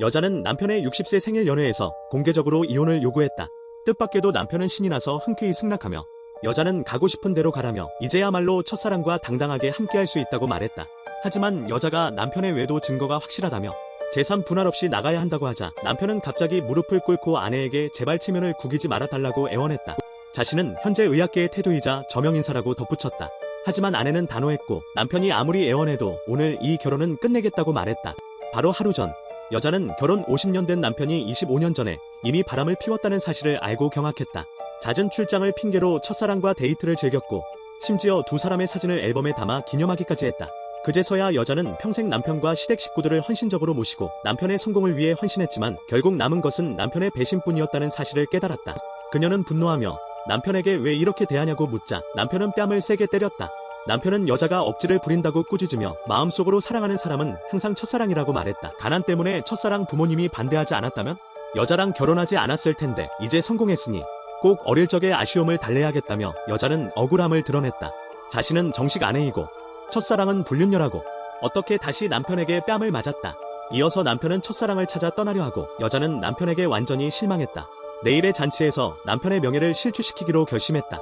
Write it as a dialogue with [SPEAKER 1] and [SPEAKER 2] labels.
[SPEAKER 1] 여자는 남편의 60세 생일 연회에서 공개적으로 이혼을 요구했다. 뜻밖에도 남편은 신이 나서 흔쾌히 승낙하며 여자는 가고 싶은 대로 가라며 이제야말로 첫사랑과 당당하게 함께할 수 있다고 말했다. 하지만 여자가 남편의 외도 증거가 확실하다며 재산 분할 없이 나가야 한다고 하자 남편은 갑자기 무릎을 꿇고 아내에게 제발 체면을 구기지 말아달라고 애원했다. 자신은 현재 의학계의 태도이자 저명 인사라고 덧붙였다. 하지만 아내는 단호했고 남편이 아무리 애원해도 오늘 이 결혼은 끝내겠다고 말했다. 바로 하루 전 여자는 결혼 50년 된 남편이 25년 전에 이미 바람을 피웠다는 사실을 알고 경악했다. 잦은 출장을 핑계로 첫사랑과 데이트를 즐겼고 심지어 두 사람의 사진을 앨범에 담아 기념하기까지 했다. 그제서야 여자는 평생 남편과 시댁 식구들을 헌신적으로 모시고 남편의 성공을 위해 헌신했지만 결국 남은 것은 남편의 배신뿐이었다는 사실을 깨달았다. 그녀는 분노하며 남편에게 왜 이렇게 대하냐고 묻자 남편은 뺨을 세게 때렸다. 남편은 여자가 억지를 부린다고 꾸짖으며 마음속으로 사랑하는 사람은 항상 첫사랑이라고 말했다. 가난 때문에 첫사랑 부모님이 반대하지 않았다면 여자랑 결혼하지 않았을 텐데 이제 성공했으니 꼭 어릴 적의 아쉬움을 달래야겠다며 여자는 억울함을 드러냈다. 자신은 정식 아내이고 첫사랑은 불륜녀라고 어떻게 다시 남편에게 뺨을 맞았다. 이어서 남편은 첫사랑을 찾아 떠나려 하고 여자는 남편에게 완전히 실망했다. 내일의 잔치에서 남편의 명예를 실추시키기로 결심했다.